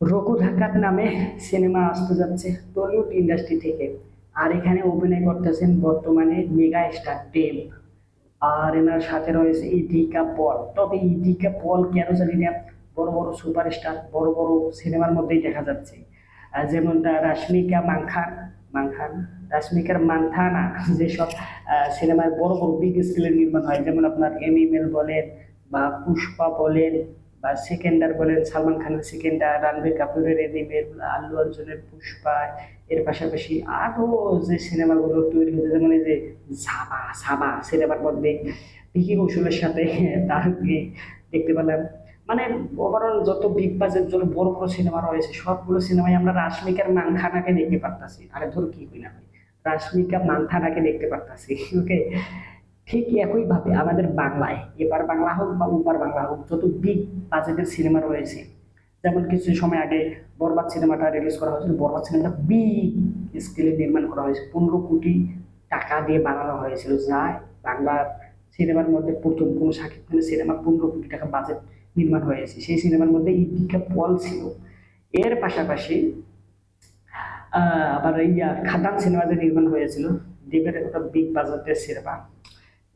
রঘু ঢাকার নামে সিনেমা আসতে যাচ্ছে টলিউড ইন্ডাস্ট্রি থেকে। আর এখানে অভিনয় করতেছেন বর্তমানে মেগা স্টার দেব আর এনার সাথে রয়েছে ইদিকা পল। তবে ইদিকা পল কেন জানি না বড় বড় সুপারস্টার বড় বড় সিনেমার মধ্যেই দেখা যাচ্ছে। যেমন রাশ্মিকা মাংখান মাংখান রাশ্মিকার মান্থানা যেসব আহ, সিনেমার বড় বড় বিগ স্কেলের নির্মাণ হয় যেমন আপনার এমিমেল বলেন বা পুষ্পা বলেন বা সেকেন্ডার বলেন সালমান খানের সেকেন্ডার রণবীর কাপুরের এনিমেল আল্লু অর্জুনের পুষ্পা, এর পাশাপাশি আরও যে সিনেমাগুলো তৈরি হতে যেমন এই যে সাবা সাবা সিনেমার মধ্যে ভিকি কৌশলের সাথে তারকে দেখতে পেলাম। মানে ওভারঅল যত বিগ বাজেট যত বড় বড় সিনেমা রয়েছে, সবগুলো সিনেমায় আমরা রাশমিকার মাংখানাকে দেখতে পারতাছি। আরে ধর কি হই না রাশমিকা মাংখানাকে দেখতে পারতাছি ওকে ঠিক একইভাবে আমাদের বাংলায় এপার বাংলা হোক বা ওপার বাংলা হোক, যত বিগ বাজেটের সিনেমা রয়েছে, যেমন কিছু সময় আগে বরবাদ সিনেমাটা রিলিজ করা হয়েছিল, বরবাদ সিনেমাটা বিগ স্কেলে নির্মাণ করা হয়েছে, পনেরো কোটি টাকা দিয়ে বানানো হয়েছিল যা বাংলা সিনেমার মধ্যে প্রথম কোনো সাকিব খানের সিনেমা পনেরো কোটি টাকা বাজেট নির্মাণ হয়েছে, সেই সিনেমার মধ্যে ইদিকা পল ছিল। এর পাশাপাশি আবার ইয়া খাদান সিনেমা যে নির্মাণ হয়েছিল, দেবের একটা বিগ বাজেটের সিনেমা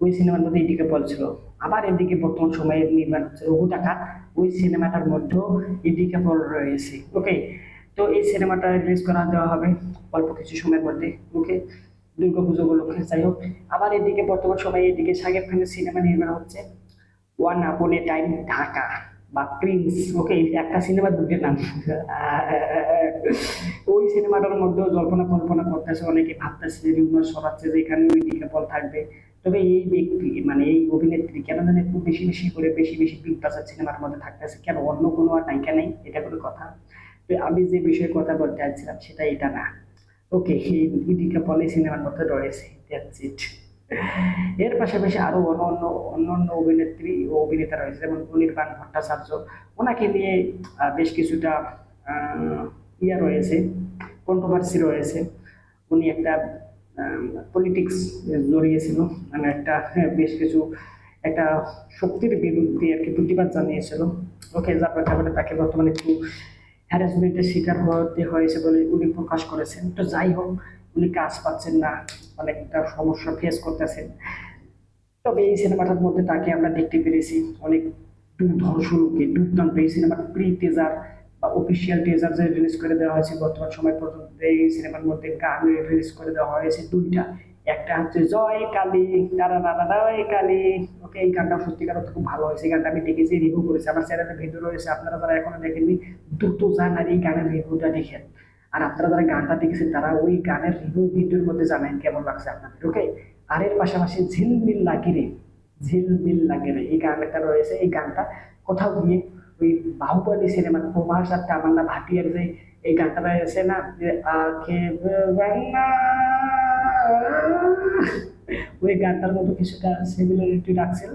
ওই সিনেমার মধ্যে ইদিকে পল ছিল আবার এদিকে বর্তমান সময়ে নির্মাণ হচ্ছে। রঘু টাকা ওই সিনেমাটার মধ্যেও ইদিকে পল রয়েছে। ওকে তো এই সিনেমাটা রিলিজ করা দেওয়া হবে অল্প কিছু সময়ের মধ্যে। ওকে দুর্গাপুজো উপলক্ষে, যাই হোক। আবার এদিকে বর্তমান সময়ে এদিকে শাকিব খানের সিনেমা নির্মাণ হচ্ছে। ওয়ান আপন এ টাইম ঢাকা, বা প্রিন্স ওকে একটা সিনেমা দুটো নাম। ওই সিনেমাটার মধ্যেও জল্পনা কল্পনা করতেছে, অনেকে ভাবতেছে রিউমার সরাচ্ছে যে এখানে ওই দিকে বল থাকবে। তবে এই ব্যক্তি মানে এই অভিনেত্রী কেন যেন একটু বেশি বেশি করে বেশি বেশি বিগ বাজার সিনেমার মধ্যে থাকতেছে কেন অন্য কোনো আর নায়িকা নেই? এটা কোনো কথা? তো আমি যে বিষয়ে কথা বলতে চাচ্ছিলাম সেটা এটা না। ওকে ইদিকা পলে সিনেমার মধ্যে রয়েছে দ্যাটস ইট এর পাশাপাশি আরও অন্য অন্য অন্য অভিনেত্রী ও অভিনেতা রয়েছে, যেমন অনির্বাণ ভট্টাচার্য। ওনাকে নিয়ে বেশ কিছুটা ইয়া রয়েছে কন্ট্রোভার্সি রয়েছে। উনি একটা পলিটিক্স জড়িয়েছিল মানে একটা হ্যাঁ, বেশ কিছু একটা শক্তির বিরুদ্ধে আর কি প্রতিবাদ জানিয়েছিল। ওকে যার প্রেক্ষাপটে তাকে বর্তমানে একটু হ্যারাসমেন্টের শিকার হতে হয়েছে বলে উনি প্রকাশ করেছেন। তো যাই হোক উনি কাজ পাচ্ছেন না অনেকটা সমস্যা ফেস করতেছেন। তবে এই সিনেমাটার মধ্যে তাকে আমরা দেখতে পেরেছি। অনেক দুর্ধর্ষ লোকে দুর্দান্ত এই সিনেমার প্রি বা অফিসিয়াল টেজার যে রিলিজ করে দেওয়া হয়েছে, বর্তমান সময় পর্যন্ত এই সিনেমার মধ্যে গান রিলিজ করে দেওয়া হয়েছে দুইটা। একটা হচ্ছে জয় কালী দাদা দাদা জয় কালী। ওকে এই গানটা সত্যিকার অর্থে খুব ভালো হয়েছে, এই গানটা আমি দেখেছি রিভিউ করেছি। আমার চ্যানেলে ভিডিও রয়েছে, আপনারা যারা এখনও দেখেননি, দ্রুত যান আর এই গানের রিভিউটা দেখেন। আর আপনারা যারা গানটা দেখেছেন, তারা ওই গানের রিভিউ ভিডিওর মধ্যে জানেন কেমন লাগছে আপনাদের ওকে আর এর পাশাপাশি ঝিলমিল লাগিরে ঝিলমিল লাগিরে এই গানটা রয়েছে, এই গানটা কোথাও গিয়ে ওই বাহুবলী সিনেমার প্রভাস আর তামান্না ভাটিয়ার যে এই গানটা রয়েছে না ওই গানটার মতো কিছুটা সিমিলারিটি রাখছিল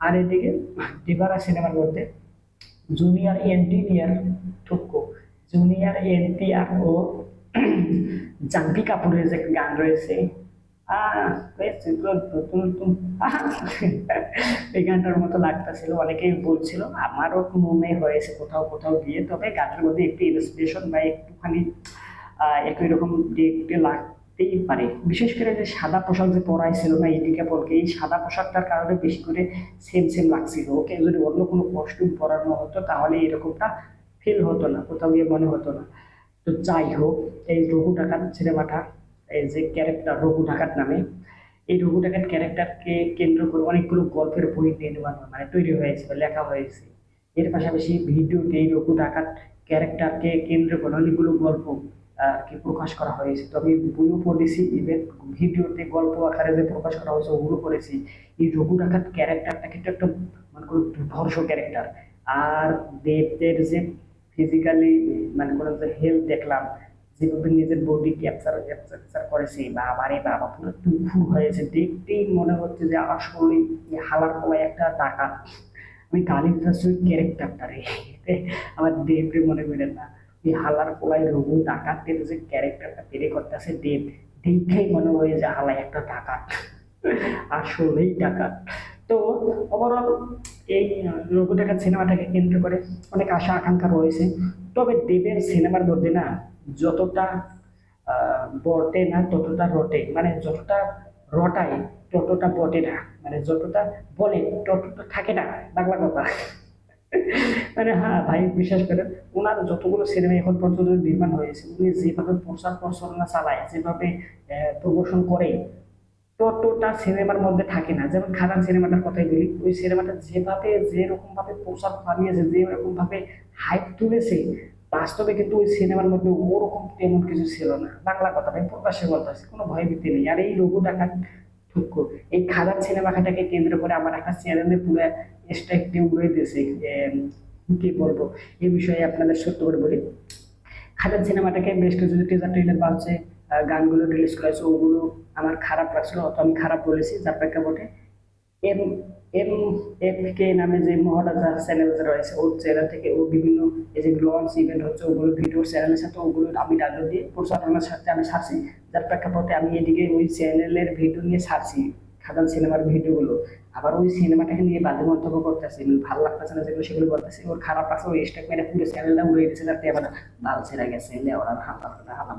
আর এদিকে ডিবারা সিনেমার মধ্যে জুনিয়র এনটিআর টুকু জুনিয়র এনটিআর ও জাহ্নবী কাপুরের যে গান রয়েছে এই গানটার মতো লাগতেছিল, অনেকেই বলছিল, আমারও মনে হয়েছে কোথাও কোথাও গিয়ে। তবে গানের মধ্যে একটু ইন্সপিরেশন বা একটুখানি একই রকম দেখতে লাগতেই পারে। বিশেষ করে যে সাদা পোশাক যে পরাই ছিল না এদিকে বলকে, এই সাদা পোশাকটার কারণে বেশি করে সেম সেম লাগছিল। ওকে যদি অন্য কোনো কস্টিউম পরানো হতো, তাহলে এরকমটা ফিল হতো না, কোথাও গিয়ে মনে হতো না। তো যাই হোক, এই রঘু ডাকাত সিনেমাটা যে ক্যারেক্টার রঘু ডাকাত নামে, এই রঘু ডাকাত ক্যারেক্টারকে কেন্দ্র করে অনেকগুলো গল্পের বই নির্মাণ মানে তৈরি হয়েছে লেখা হয়েছে। এর পাশাপাশি ভিডিওতে এই রঘু ডাকাত ক্যারেক্টারকে কেন্দ্র করে অনেকগুলো গল্প আর কি প্রকাশ করা হয়েছে। তো আমি বইও পড়েছি ইভেন ভিডিওতে গল্প আকারে যে প্রকাশ করা হয়েছে, ওগুলো পড়েছি। এই রঘু ডাকাত ক্যারেক্টারটা কিন্তু একটা মানে কোনো ধর্ষ ক্যারেক্টার আর দেবদের যে ফিজিক্যালি মানে কোনো যে হেলথ দেখলাম যেভাবে নিজের বডি ক্যাপচার ক্যাপচার করেছে বাবারে বাবা, পুরো টুকু হয়েছে দেখতেই মনে হচ্ছে যে আসলে এই হালার পলায় একটা টাকা। আমি গালির ওই ক্যারেক্টারটা রে। আমার দেবরে মনে করেন না। ওই হালার পলায় রঘু ডাকাতের যে ক্যারেক্টারটা পেরে করতেছে দেব। দেখেই মনে হয় যে হালাই একটা ডাকাত আসলেই ডাকাত তো ওভারঅল এই রঘু টাকার সিনেমাটাকে কেন্দ্র করে অনেক আশা আকাঙ্ক্ষা রয়েছে। তবে দেবের সিনেমার মধ্যে না যতটা বটে না, ততটা রটে। মানে যতটা রটায়, ততটা বটে না। মানে যতটা বলে, ততটা থাকে না বাংলা কথা। মানে হ্যাঁ ভাই, বিশ্বাস করেন, ওনার যতগুলো সিনেমা এখন পর্যন্ত নির্মাণ হয়েছে, উনি যেভাবে প্রচার প্রচারণা চালায়, যেভাবে প্রমোশন করে, ততটা সিনেমার মধ্যে থাকে না। যেমন খাদান সিনেমাটার কথাই বলি, ওই সিনেমাটা যেভাবে, যেরকমভাবে প্রচার বানিয়েছে যেরকম ভাবে হাইপ তুলেছে বাস্তবে কিন্তু ওই সিনেমার মধ্যে ওরকম তেমন কিছু ছিল না। বাংলা কথা ভাই প্রকাশ্যে বলতেছে কোনো ভয় ভীতি নেই। আর এই রঘু ডাকাত ঠুক্কু এই খাদান সিনেমাটাকে কেন্দ্র করে আমার একটা চ্যানেলে পুরো স্ট্রাইকটি উড়ে দিয়েছে কি বলব? এই বিষয়ে আপনাদের সত্য করে বলি। খাদান সিনেমাটাকে বেশ কিছু টিজার ট্রেলার বা হচ্ছে গানগুলো রিলিজ করেছে ওগুলো আমার খারাপ লাগছিল, অত আমি খারাপ বলেছি যার প্রেক্ষাপটে এম এম, এফ কে নামে যে মহারাজা চ্যানেল রয়েছে ওর চ্যানেল থেকে ও বিভিন্ন যে লঞ্চ ইভেন্ট হচ্ছে, ওগুলো ভিডিও চ্যানেলের সাথে ওগুলো আমি ডাউনলোড দিয়ে প্রচারণার সাথে আমি ছাড়ছি যার প্রেক্ষাপটে আমি এদিকে ওই চ্যানেলের ভিডিও নিয়ে ছাড়ছি খাদান সিনেমার ভিডিওগুলো আবার ওই সিনেমাটাকে নিয়ে বাজে মন্তব্য করতেছে ভালো লাগতেছে না যেগুলো সেগুলো করতেছে ওর খারাপ লাগছে, ওই স্টেক মেরে পুরো চ্যানেলটা উড়ে গেছে যাতে আবার বাল ছেড়ে গেছে লেওড়ার হামলা হালাম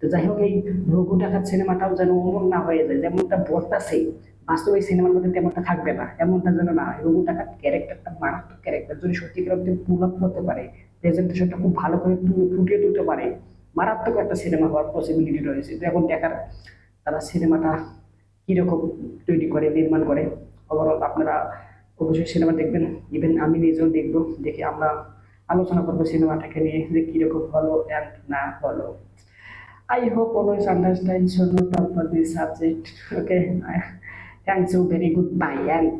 তো যাই হোক, এই রঘু টাকার সিনেমাটাও যেন অমন না হয়ে যায়, যেমনটা বলতেছে বাস্তবে সিনেমার মধ্যে তেমনটা থাকবে না, এমনটা যেন না রঘু টাকার ক্যারেক্টারটা মারাত্মক ক্যারেক্টার যদি সত্যিকার অর্থে পুল আপ করতে পারে প্রেজেন্টেশনটা খুব ভালো করে ফুটিয়ে তুলতে পারে, মারাত্মক একটা সিনেমা হওয়ার পসিবিলিটি রয়েছে। তো এখন দেখার তারা সিনেমাটা কীরকম তৈরি করে, নির্মাণ করে। ওভারঅল আপনারা অবশ্যই সিনেমা দেখবেন। ইভেন আমি নিজেও দেখব, দেখে আমরা আলোচনা করব সিনেমাটাকে নিয়ে যে কীরকম হলো অ্যান্ড না হলো। I hope always understand should not. Thanks you very good bye and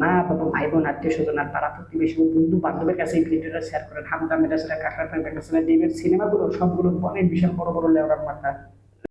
মা বাবা ভাই বোন আত্মীয় স্বজন আর পাড়া প্রতিবেশী ও বন্ধু বান্ধবের কাছে এই ভিডিওটা শেয়ার করেন। হামদা মেডাসেরা কাকড়া মেটাসরা দেবের সিনেমাগুলো সবগুলো অনেক বিশাল বড় বড় লেওয়ার মাথা